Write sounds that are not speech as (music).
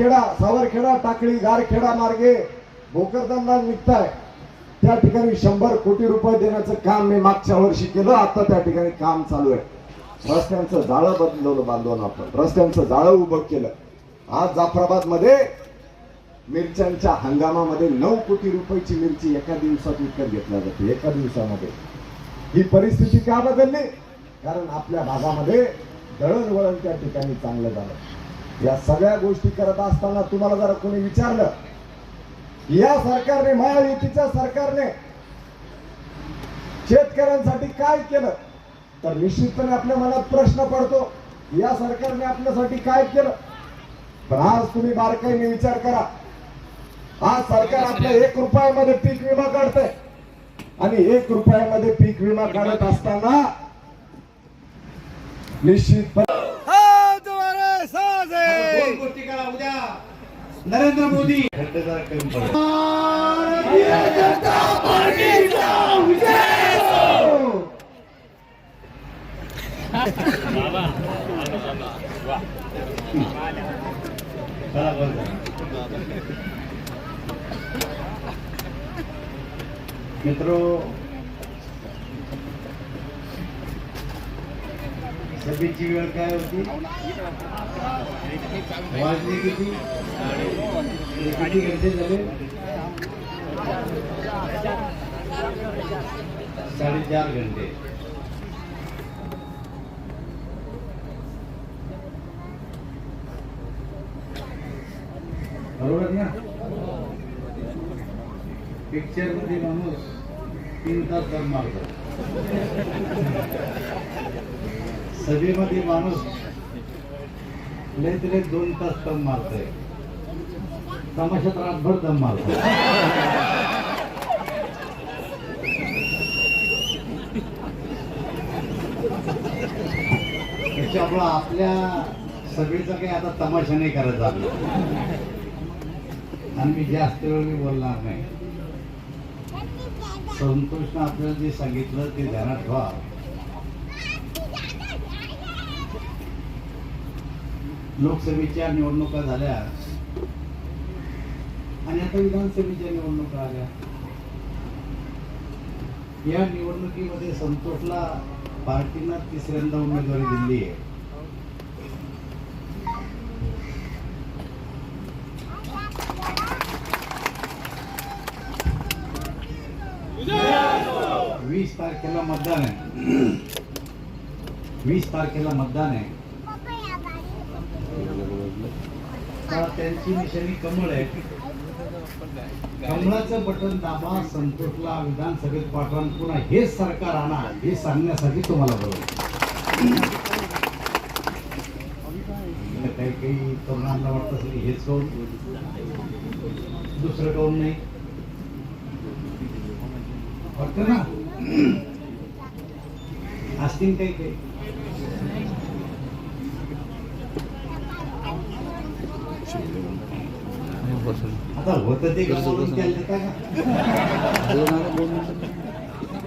खेडा सावरखेडा टाकळी गारखेडा मार्गे भोकरदंडा निघताय. त्या ठिकाणी शंभर कोटी रुपये देण्याचं काम मी मागच्या वर्षी केलं आता त्या ठिकाणी काम चालू आहे. रस्त्यांचं जाळं बदलवलं बांधून आपण. रस्त्यांचं जाळं उभं केलं. आज जाफराबादमध्ये मिरच्यांच्या हंगामामध्ये नऊ कोटी रुपयाची मिरची एका दिवसात विकत घेतल्या जाते एका दिवसामध्ये. ही परिस्थिती का बदलली? कारण आपल्या भागामध्ये दळणवळण त्या ठिकाणी चांगलं झालं. या सगळ्या गोष्टी करत असताना तुम्हाला जरा कोणी विचारलं या सरकारने महायुतीच्या सरकारने शेतकऱ्यांसाठी काय केलं तर निश्चितपणे आपल्या मनात प्रश्न पडतो या सरकारने आपल्यासाठी काय केलं? पण आज तुम्ही बारकाईने विचार करा. आज सरकार आपल्या एक रुपयामध्ये पीक विमा काढतंय. आणि एक रुपयामध्ये पीक विमा काढत असताना निश्चितपणे गोष्टी करा उद्या नरेंद्र मोदी घंटेदार सभेची वेळ काय होती? वाजले किती? किती घंटे झाले? साडेचार घंटे. बरोबर ना? पिक्चरमध्ये माणूस तीन तास दम मारतो सभेमध्ये माणूस लय लय दोन तास दम मारतोय. तमाशात रातभर दम मारतोय. त्याच्यामुळं आपल्या सगळीचा काही आता तमाशा नाही करायचा आपला आणि मी जास्त वेळ मी बोलणार नाही. संतोषनं आपल्याला जे सांगितलं ते ध्यानात ठेवा. लोकसभेच्या निवडणुका झाल्या. आणि आता विधानसभेच्या निवडणुका आल्या. या निवडणुकीमध्ये संतोषला पार्टीनं तिसऱ्यांदा उमेदवारी दिली आहे. वीस तारखेला मतदान आहे. वीस तारखेला मतदान आहे तर त्यांची निशाणी कमळ आहे. कमळाचं बटन दाबा संतोषला विधानसभेत पाठवा पुन्हा हेच सरकार आणा हे सांगण्यासाठी तुम्हाला बोलवलं. काही काही तरुणांना वाटत असेल हे हेच दुसरं कौन नाही? वाटत ना? (clears throat) असतील काही काही. आता